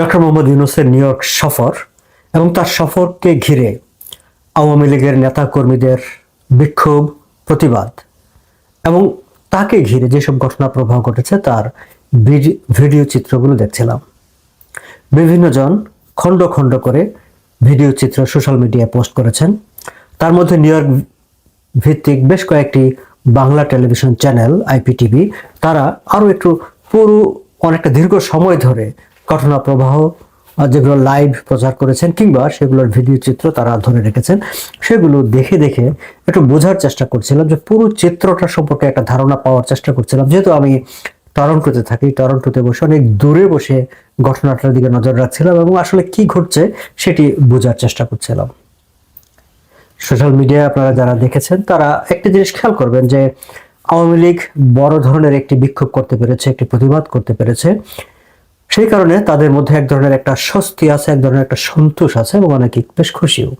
Doctor Mohammad ইউনুসের new York সফর এবং তার সফরকে ঘিরে আওয়ামী লীগের নেতা কর্মীদের বিক্ষোভ, প্রতিবাদ এবং তাকে ঘিরে যেসব ঘটনা প্রবাহ ঘটেছে তার ভিডিও চিত্রগুলো দেখছিলাম। বিভিন্ন জন খণ্ড খণ্ড করে ভিডিও চিত্র সোশ্যাল মিডিয়ায় পোস্ট করেছেন। তার মধ্যে নিউ ইয়র্ক ভিত্তিক বেশ কয়েকটি বাংলা টেলিভিশন চ্যানেল, আইপিটিভি, তারা আরও একটু পুরো অনেকটা দীর্ঘ সময় ধরে ঘটনা প্রবাহ যেগুলো লাইভ প্রচার করেছেন কিংবা সেগুলোর ভিডিও চিত্র তারা ধরে রেখেছেন, সেগুলো দেখে দেখে একটু বোঝার চেষ্টা করছিলাম যে পুরো চিত্রটা সম্পর্কে একটা ধারণা পাওয়ার চেষ্টা করছিলাম। যেহেতু আমি টরন্টোতে থাকি, টরন্টোতে বসে অনেক দূরে বসে ঘটনাটার দিকে নজর রাখছিলাম এবং আসলে কি ঘটছে সেটি বোঝার চেষ্টা করছিলাম। সোশ্যাল মিডিয়ায় আপনারা যারা দেখেছেন, তারা একটা জিনিস খেয়াল করবেন যে আওয়ামী লীগ বড় ধরনের একটি বিক্ষোভ করতে পেরেছে, একটি প্রতিবাদ করতে পেরেছে। সেই কারণে তাদের মধ্যে এক ধরনের একটা স্বস্তি আছে, এক ধরনের একটা সন্তোষ আছে এবং অনেকে বেশ খুশিও।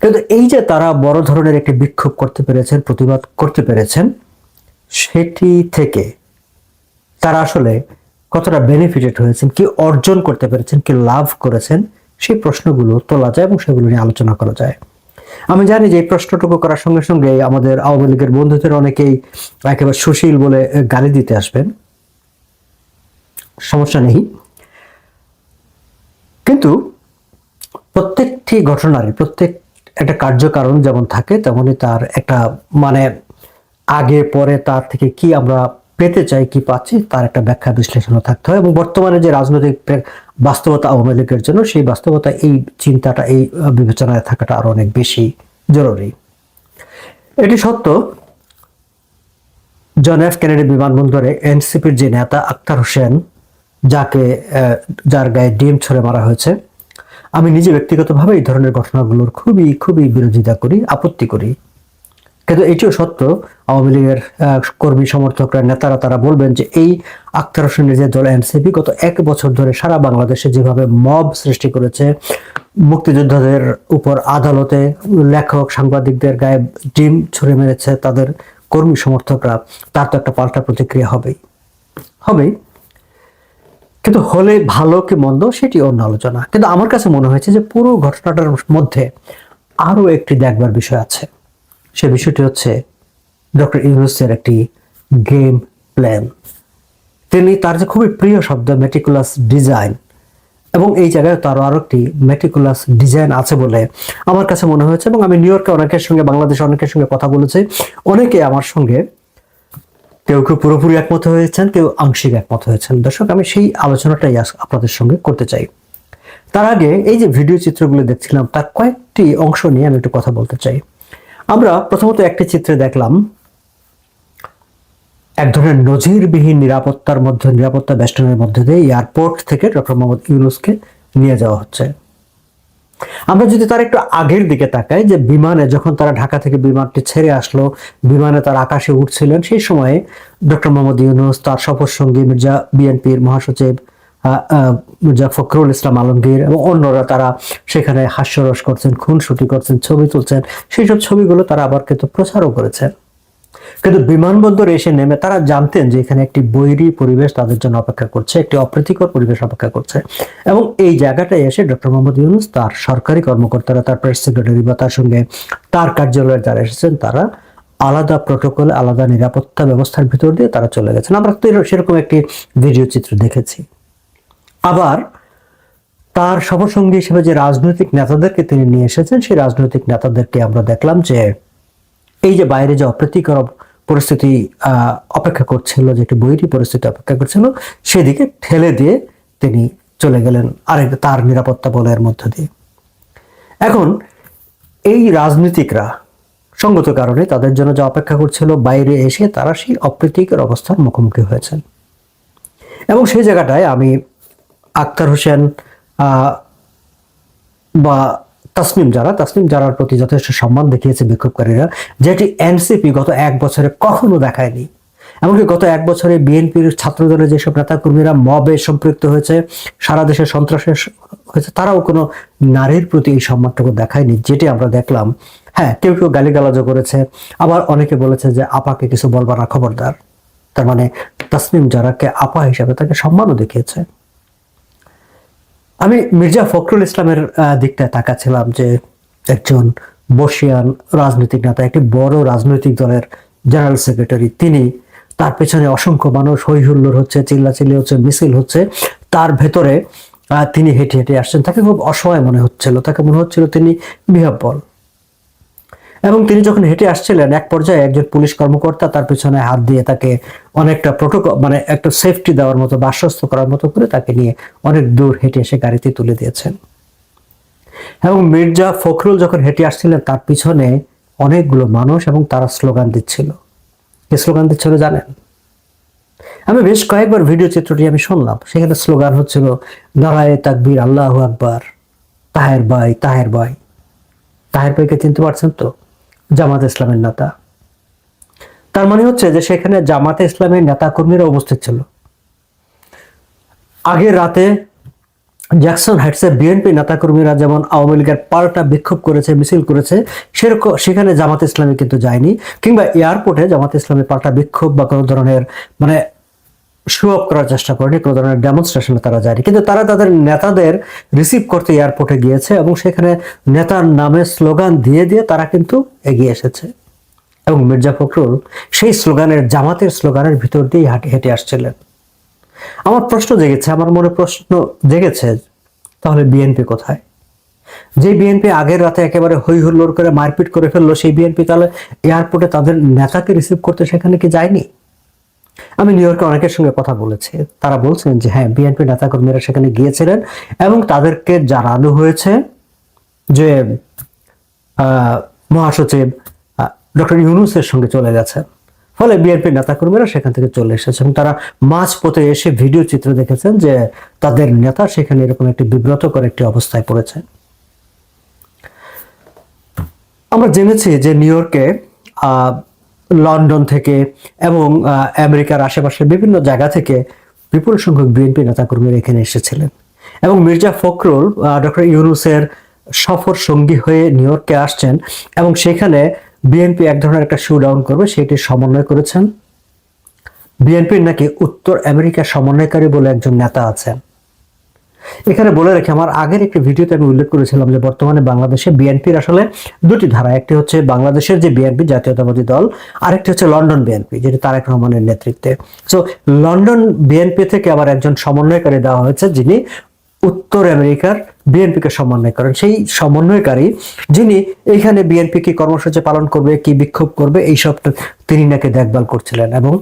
কিন্তু এই যে তারা বড় ধরনের একটি বিক্ষোভ করতে পেরেছেন, প্রতিবাদ করতে পেরেছেন, সেটি থেকে তারা আসলে কতটা বেনিফিটেড হয়েছেন, কি অর্জন করতে পেরেছেন, কি লাভ করেছেন, সেই প্রশ্নগুলো তোলা যায় এবং সেগুলো নিয়ে আলোচনা করা যায়। আমি জানি যে এই প্রশ্নটুকু করার সঙ্গে সঙ্গে আমাদের আওয়ামী লীগের বন্ধুদের অনেকেই একেবারে সুশীল বলে গালি দিতে আসবেন। সমস্যা নেই। কিন্তু প্রত্যেকটি ঘটনারই প্রত্যেক একটা কার্যকারণ যেমন থাকে, তেমনি তার একটা মানে আগে, পরে তার থেকে কি আমরা পেতে চাই, কি পাচ্ছি, তার একটা ব্যাখ্যা বিশ্লেষণও থাকতে হয়। এবং বর্তমানে যে রাজনৈতিক বাস্তবতা আওয়ামী লীগের জন্য, সেই বাস্তবতা, এই চিন্তাটা, এই বিবেচনায় থাকাটা আরও অনেক বেশি জরুরি। এটি সত্য, জন এফ কেনেডি বিমানবন্দরে এনসিপির যে নেতা আক্তার হোসেন যাকে যার গায়ে ডিম ছড়ে মারা হয়েছে। আমি নিজে ব্যক্তিগতভাবে এই ধরনের ঘটনাগুলোর খুবই খুবই বিরোধিতা করি, আপত্তি করি। কিন্তু এটিও সত্য, আওয়ামী লীগের কর্মী সমর্থকরা, নেতারা তারা বলবেন যে এই আক্তার হোসেনের যে দল এনসিপি গত এক বছর ধরে সারা বাংলাদেশে যেভাবে মব সৃষ্টি করেছে, মুক্তিযোদ্ধাদের উপর আদালতে লেখক, সাংবাদিকদের গায়ে ডিম ছুড়ে মেরেছে তাদের কর্মী সমর্থকরা, তার তো একটা পাল্টা প্রতিক্রিয়া হবেই। হবেই। কিন্তু হলে ভালো কি মন্দ সেটি অন্য আলোচনা। কিন্তু আমার কাছে মনে হয়েছে যে পুরো ঘটনাটার মধ্যে আরও একটি দেখবার বিষয় আছে। সে বিষয়টি হচ্ছে ডক্টর ইউনুসের একটি গেম প্ল্যান। তিনি তার যে খুবই প্রিয় শব্দ মেটিকুলাস ডিজাইন এবং এই জায়গায় তার আরও একটি মেটিকুলাস ডিজাইন আছে বলে আমার কাছে মনে হয়েছে। এবং আমি নিউ ইয়র্কে অনেকের সঙ্গে, বাংলাদেশে অনেকের সঙ্গে কথা বলেছি। অনেকে আমার সঙ্গে কেউ কেউ পুরোপুরি একমত হয়েছেন, কেউ আংশিক একমত হয়েছেন। দর্শক, আমি সেই আলোচনাটাই আপনাদের সঙ্গে করতে চাই। তার আগে এই যে ভিডিও চিত্রগুলো দেখছিলাম, তার কয়েকটি অংশ নিয়ে আমি একটু কথা বলতে চাই। আমরা প্রথমত একটি চিত্রে দেখলাম, এক ধরনের নজিরবিহীন নিরাপত্তার মধ্যে, নিরাপত্তা বেষ্টনের মধ্যে দিয়ে এয়ারপোর্ট থেকে ডক্টর মোহাম্মদ ইউনুসকে নিয়ে যাওয়া হচ্ছে। আমরা যদি তার একটু আগের দিকে তাকাই, যে বিমানে যখন তারা ঢাকা থেকে বিমানটি ছেড়ে আসলো, বিমানে তার আকাশে উঠছিলেন, সেই সময়ে ডক্টর মোহাম্মদ ইউনুস, তার সফর সঙ্গী মির্জা বিএনপির মহাসচিব মির্জা ফখরুল ইসলাম আলমগীর এবং অন্যরা তারা সেখানে হাস্যরস করছেন, খুনসুটি করছেন, ছবি তুলছেন। সেই সব ছবিগুলো তারা আবার কিন্তু প্রচারও করেছেন। কিন্তু বিমানবন্দরে এসে নেমে তারা জানতেন যে এখানে একটি বৈরী পরিবেশ তাদের জন্য অপেক্ষা করছে, একটি অপ্রীতিকর পরিবেশ অপেক্ষা করছে। এবং এই জায়গাটায় এসে ডক্টর মোহাম্মদ ইউনুস, তার সরকারি কর্মকর্তারা, তার প্রেস সেক্রেটারি বা তার সঙ্গে তার কার্যালয়ে যারা এসেছেন, তারা আলাদা প্রোটোকল, আলাদা নিরাপত্তা ব্যবস্থার ভিতর দিয়ে তারা চলে গেছেন। আমরা তো সেরকম একটি ভিডিও চিত্র দেখেছি। আবার তার সফরসঙ্গী হিসেবে যে রাজনৈতিক নেতাদেরকে তিনি নিয়ে এসেছেন, সেই রাজনৈতিক নেতাদেরকে আমরা দেখলাম যে এই যে বাইরে যে অপ্রীতিকর পরিস্থিতি অপেক্ষা করছিল, যে একটি বৈরী পরিস্থিতি অপেক্ষা করছিল, সেদিকে ঠেলে দিয়ে তিনি চলে গেলেন আরেক তার নিরাপত্তা বলয়ের মধ্য দিয়ে। এখন এই রাজনীতিকরা সঙ্গত কারণে তাদের জন্য যা অপেক্ষা করছিল, বাইরে এসে তারা সেই অপ্রীতিকর অবস্থার মুখোমুখি হয়েছেন। এবং সেই জায়গাটায় আমি আক্তার হোসেন বা তাসনিম যারা তাসনিম যারার প্রতি যথেষ্ট সম্মান দেখিয়েছে বিক্ষোভকারীরা, যেটি এনসিপি গত এক বছরে কখনো দেখায়নি। এমনকি গত এক বছরে বিএনপির ছাত্রদলের যেসব নেতাকর্মীরা মবে সম্পৃক্ত হয়েছে, সারা দেশে সন্ত্রাসের হয়েছে, তারাও কোনো নারীর প্রতি এই সম্মানটুকু দেখায়নি, যেটি আমরা দেখলাম। হ্যাঁ কেউ কেউ গালিগালাজও করেছে। আবার অনেকে বলেছে যে আপাকে কিছু বলবার খবরদার। তার মানে তাসনিম যারাকে আপা হিসাবে তাকে সম্মানও দেখিয়েছে। আমি মির্জা ফখরুল ইসলামের দিকটায় তাকাচ্ছিলাম যে একজন বর্ষিয়ান রাজনৈতিক নেতা, একটি বড় রাজনৈতিক দলের জেনারেল সেক্রেটারি। তিনি তার পেছনে অসংখ্য মানুষ হৈহুল্লোর হচ্ছে, চিল্লাচিল্লি হচ্ছে, মিছিল হচ্ছে। তার ভেতরে তিনি হেঁটে হেঁটে আসছেন। তাকে খুব অসহায় মনে হচ্ছিল। তাকে মনে হচ্ছিল তিনি বিহব্বল এবং তিনি যখন হেঁটে আসছিলেন, এক পর্যায়ে একজন পুলিশ কর্মকর্তা তার পিছনে হাত দিয়ে তাকে অনেকটা প্রোটোকল মানে একটা সেফটি দেওয়ার মতো বা আশ্বস্ত করার মতো করে তাকে নিয়ে অনেক দূর হেঁটে এসে গাড়িতে তুলে দিয়েছেন। এবং মির্জা ফখরুল যখন হেঁটে আসছিলেন, তার পিছনে অনেকগুলো মানুষ এবং তারা স্লোগান দিচ্ছিল। কি স্লোগান দিচ্ছিল জানেন? আমি বেশ কয়েকবার ভিডিও চিত্রটি আমি শুনলাম। সেখানে স্লোগান হচ্ছিল, নারায় তাকবীর আল্লাহ আকবার। তাহের ভাই তাহের ভাই তাহের ভাইকে চিনতে পারছেন তো? জামাত ইসলামের নেতা। তার মানে হচ্ছে যে সেখানে জামাতে ইসলামের নেতা কর্মীরা উপস্থিত ছিল। আগের রাতে জ্যাকসন হাইটসে বিএনপি নেতাকর্মীরা যেমন আওয়ামী লীগের পাল্টা বিক্ষোভ করেছে, মিছিল করেছে, সেরকম সেখানে জামাত ইসলামী কিন্তু যায়নি। কিংবা এয়ারপোর্টে জামাত ইসলামী পাল্টা বিক্ষোভ বা কোনো ধরনের মানে শো অফ করার চেষ্টা করেনি, কোনো ধরনের ডেমনস্ট্রেশনে তারা যায়নি। কিন্তু তারা তাদের নেতাদের রিসিভ করতে এয়ারপোর্টে গিয়েছে এবং সেখানে নেতার নামে স্লোগান দিয়ে দিয়ে তারা কিন্তু এগিয়ে এসেছে। এবং মির্জা ফখরুল সেই স্লোগানের জামাতের স্লোগানের ভিতর দিয়েই হাঁটে, হেঁটে আসছিলেন। আমার প্রশ্ন জেগেছে, আমার মনে প্রশ্ন জেগেছে, তাহলে বিএনপি কোথায়? যে বিএনপি আগের রাতে একেবারে হই হুল্লোড় করে মারপিট করে ফেলল, সেই বিএনপি তাহলে এয়ারপোর্টে তাদের নেতাকে রিসিভ করতে সেখানে কি যায়নি? আমি নিউ ইয়র্কে অনেকের সঙ্গে কথা বলেছি। তারা বলছেন যে হ্যাঁ বিএনপি নেতাকর্মীরা সেখানে গিয়েছিলেন এবং তাদেরকে জানানো হয়েছে যে মহাসচিব ডক্টর ইউনুসের সঙ্গে চলে গেছেন ফলে বিএনপি নেতাকর্মীরা সেখান থেকে চলে এসেছে এবং তারা মাঝ পথে এসে ভিডিও চিত্র দেখেছেন যে, তাদের নেতা সেখানে এরকম একটি বিব্রতকর একটি অবস্থায় পড়েছে। আমরা জেনেছি যে নিউ ইয়র্কে লন্ডন থেকে এবং আমেরিকার আশেপাশের বিভিন্ন জায়গা থেকে বিপুল সংখ্যক বিএনপি নেতাকর্মীরা এখানে এসেছিলেন। এবং মির্জা ফখরুল ডক্টর ইউনুসের সফর সঙ্গী হয়ে নিউ ইয়র্কে আসছেন এবং সেখানে বিএনপি এক ধরনের একটা শো ডাউন করবে, সেটি সমন্বয় করেছেন। বিএনপির নাকি উত্তর আমেরিকার সমন্বয়কারী বলে একজন নেতা আছেন। এখানে বলে রাখি, আমার আগের একটি ভিডিওতে আমি উল্লেখ করেছিলাম যে বর্তমানে বাংলাদেশে বিএনপির আসলে দুটি ধারা, একটি হচ্ছে বাংলাদেশের যে বিএনপি, জাতীয়তাবাদী দল, আরেকটি হচ্ছে লন্ডন বিএনপি, যেটি তারেক রহমানের নেতৃত্বে। সো লন্ডন বিএনপি থেকে আবার একজন সমন্বয়কারী দেওয়া হয়েছে, যিনি উত্তর আমেরিকার বিএনপিকে সমন্বয় করেন। সেই সমন্বয়কারী যিনি এইখানে বিএনপি কি কর্মসূচি পালন করবে, কি বিক্ষোভ করবে, এইসব তিনি নাকি দেখভাল করছিলেন এবং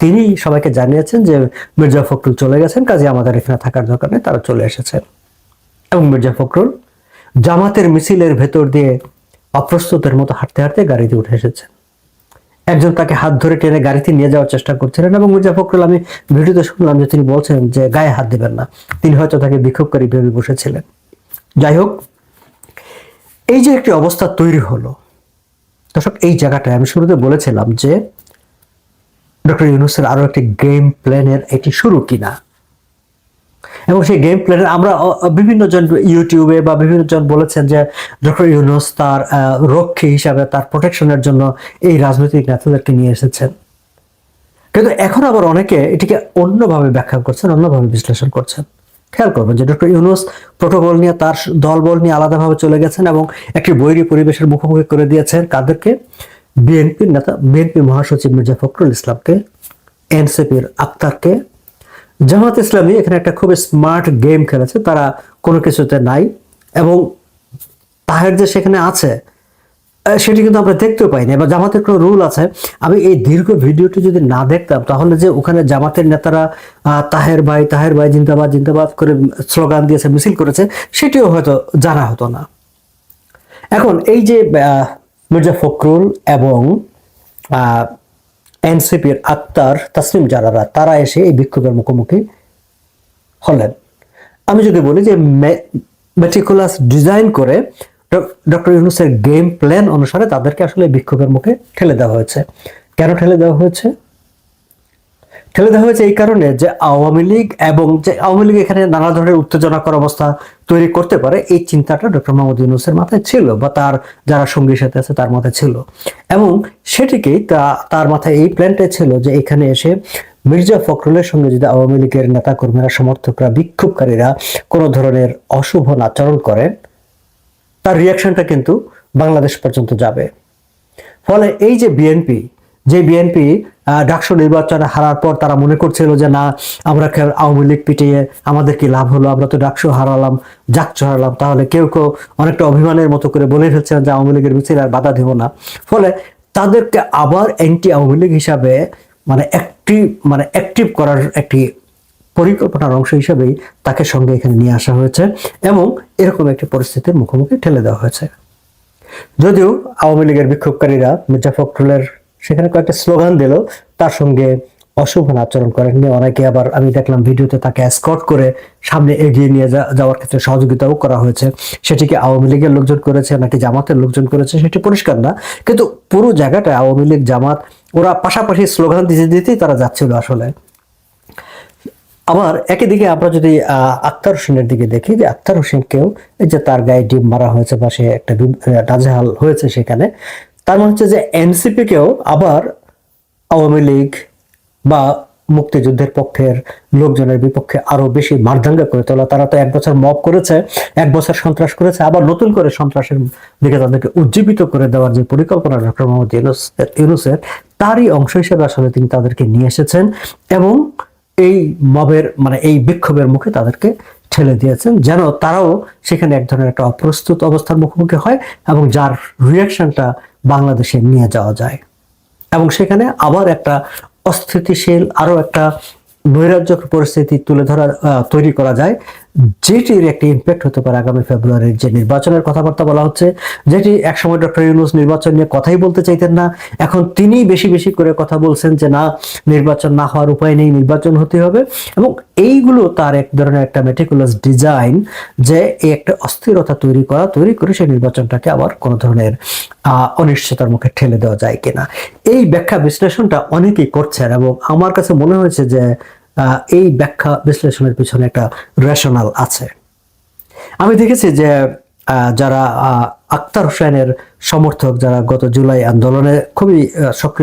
তিনি সবাইকে জানিয়েছেন যে মির্জা ফখরুল চলে গেছেন, কাজে আমাদের এখানে থাকার দরকার নেই, তারা চলে এসেছেন এবং মির্জা ফখরুল জামাতের মিছিলের ভেতর দিয়ে অপ্রস্তুতের মতো হাঁটতে হাঁটতে গাড়িতে উঠে এসেছেন। একজন তাকে হাত ধরে টেনে গাড়িতে নিয়ে যাওয়ার চেষ্টা করছিলেন এবং মির্জা ফখরুল, আমি ভিডিওতে শুনলাম যে তিনি বলছেন যে গায়ে হাত দিবেন না, তিনি হয়তো তাকে বিক্ষোভকারী ভেবে বসেছিলেন। যাই হোক, এই যে একটি অবস্থা তৈরি হলো, দর্শক, এই জায়গাটায় আমি শুরুতে বলেছিলাম যে ডক্টর ইউনুসের আরও একটি গেম প্ল্যানের এটি শুরু কিনা? এবং সেই গেম প্ল্যানের আমরা বিভিন্ন জন ইউটিউবে বা বিভিন্ন জন বলেছেন যে ডক্টর ইউনুস তার রক্ষী হিসাবে তার প্রোটেকশনের জন্য এই রাজনৈতিক নেতাদেরকে নিয়ে এসেছেন। কিন্তু এখন আবার অনেকে এটিকে অন্যভাবে ব্যাখ্যা করছেন, অন্যভাবে বিশ্লেষণ করছেন। খেয়াল করবেন যে ডক্টর ইউনুস প্রোটোকল নিয়ে, তার দলবল নিয়ে আলাদাভাবে চলে গেছেন এবং একটি বৈরী পরিবেশের মুখোমুখি করে দিয়েছেন। কাদেরকে? বিএনপির নেতা, বিএনপি মহাসচিব মির্জা ফখরুল ইসলামকে, এনসিপির আক্তারকে। জামাত ইসলামী এখানে একটা খুব স্মার্ট গেম খেলেছে, তারা কোনো কিছুতে নাই। এবং তাহের যে সেখানে আছে সেটি কিন্তু আমরা দেখতেও পাইনি। এবার জামাতের কোনো রুল আছে, আমি এই দীর্ঘ ভিডিওটি যদি না দেখতাম, তাহলে যে ওখানে জামাতের নেতারা তাহের ভাই তাহের ভাই জিন্দাবাদ জিন্দাবাদ করে স্লোগান দিয়েছে, মিছিল করেছে, সেটিও হয়তো জানা হতো না। এখন এই যে মির্জা ফখরুল এবং এনসিপির আক্তার তাসলিম জারারা তারা এসে এই বিক্ষোভের মুখোমুখি হলেন। আমি যদি বলি যে মেটিকুলাস ডিজাইন করে ডক্টর ইউনুসের গেম প্ল্যান অনুসারে তাদেরকে আসলে বিক্ষোভের মুখে ঠেলে দেওয়া হয়েছে। কেন ঠেলে দেওয়া হয়েছে? ঠেলে দেওয়া হয়েছে এই কারণে যে আওয়ামী লীগ এবং যে আওয়ামী লীগ এখানে নানা ধরনের উত্তেজনাকর অবস্থা তৈরি করতে পারে, এই চিন্তাটা ডক্টর মোহাম্মদ ইউনুসের মাথায় ছিল বা তার যারা সঙ্গীর সাথে আছে তার মাথায় ছিল। এবং সেটিকেই তা, তার মাথায় এই প্ল্যানটাই ছিল যে এখানে এসে মির্জা ফখরুলের সঙ্গে যদি আওয়ামী লীগের নেতাকর্মীরা, সমর্থকরা, বিক্ষোভকারীরা কোনো ধরনের অশুভ আচরণ করেন, তার রিয়াকশনটা কিন্তু বাংলাদেশ পর্যন্ত যাবে। ফলে এই যে বিএনপি যে বিএনপি ডাকসু নির্বাচনে হারার পর তারা মনে করছিল যে, না, আমরা আওয়ামী লীগ পিটিয়ে আমাদের কি লাভ হলো? আমরা তো ডাকসু হারালাম জাকচু হারালাম। তাহলে কেউ কেউ অনেকটা অভিমানের মতো করে বলে ফেলছেন যে, আওয়ামী লীগের মিছিল আর বাধা দেব না। ফলে তাদেরকে আবার অ্যান্টি আওয়ামী লীগ হিসাবে মানে অ্যাক্টিভ মানে অ্যাক্টিভ করার একটি পরিকল্পনার অংশ হিসেবেই তাকে সঙ্গে এখানে নিয়ে আসা হয়েছে এবং এরকম একটি পরিস্থিতির মুখোমুখি ঠেলে দেওয়া হয়েছে। যদিও আওয়ামী লীগের বিক্ষোভকারীরা মির্জা ফখরুলের সেখানে কয়েকটা স্লোগান দিল। তার সঙ্গে অশুভ আচরণ করেননি অনেকে আবার আমি দেখলাম ভিডিওতে তাকে স্কট করে সামনে এগিয়ে নিয়ে যাওয়ার ক্ষেত্রে সহযোগিতাও করা হয়েছে। সেটিকে আওয়ামী লীগের লোকজন করেছে নাকি জামাতের লোকজন করেছে সেটি পরিষ্কার না। কিন্তু পুরো জায়গাটা আওয়ামী লীগ, জামাত, ওরা পাশাপাশি স্লোগান দিতে দিতেই তারা যাচ্ছিল আসলে। আবার একই দিকে আমরা যদি আক্তার হোসেনের দিকে দেখি যে আক্তার হোসেনকেও এই যে তার গায়ে ডিম মারা হয়েছে বা সে একটা নাজেহাল হয়েছে সেখানে। তার মানে হচ্ছে যে এনসিপি কেও আবার আওয়ামী লীগ বা মুক্তিযুদ্ধের পক্ষের লোকজনের বিপক্ষে আরও বেশি মারদাঙ্গা করে তোলা। তারা তো এক বছর মব করেছে, এক বছর সন্ত্রাস করেছে, আবার নতুন করে সন্ত্রাসের দিকে তাদেরকে উজ্জীবিত করে দেওয়ার যে পরিকল্পনা ডক্টর মোহাম্মদ ইউনুস, ইউনুসের, তারই অংশ হিসেবে আসলে তিনি তাদেরকে নিয়ে এসেছেন এবং এই মবের মানে এই বিক্ষোভের মুখে তাদেরকে ঠেলে দিয়েছেন, যেন তারাও সেখানে এক ধরনের একটা অপ্রস্তুত অবস্থার মুখোমুখি হয় এবং যার রিয়াকশনটা বাংলাদেশে নিয়ে যাওয়া যায়। এবং সেখানে আবার একটা অস্থিতিশীল আরও একটা নৈরাজ্য পরিস্থিতি তুলে আহ, তৈরি করা যায়। যেটির একটি ইম্প্যাক্ট হতে পারে আগামী ফেব্রুয়ারির যে নির্বাচনের কথাবার্তা বলা হচ্ছে, যেটি একসময় ডক্টর ইউনুস নির্বাচন নিয়ে কথাই বলতে চাইতেন না, এখন তিনি বেশি বেশি করে কথা বলছেন যে না, নির্বাচন না হওয়ার উপায় নেই, নির্বাচন হতে হবে। এবং এইগুলো তার এক ধরনের একটা মেটিকুলাস ডিজাইন যে এই একটা অস্থিরতা তৈরি করা, তৈরি করে সেই নির্বাচনটাকে আবার কোনো ধরনের অনিশ্চয়তার মুখে ঠেলে দেওয়া যায় কিনা। এই ব্যাখ্যা বিশ্লেষণটা অনেকেই করছেন এবং আমার কাছে মনে হয়েছে যে এই ব্যাখ্যা বিশ্লেষণের পিছনে একটা রেশনাল আছে। আমি দেখেছি যে যারা আক্তার হোসেনের সমর্থক, যারা গত জুলাই আন্দোলনে খুবই সক্রিয়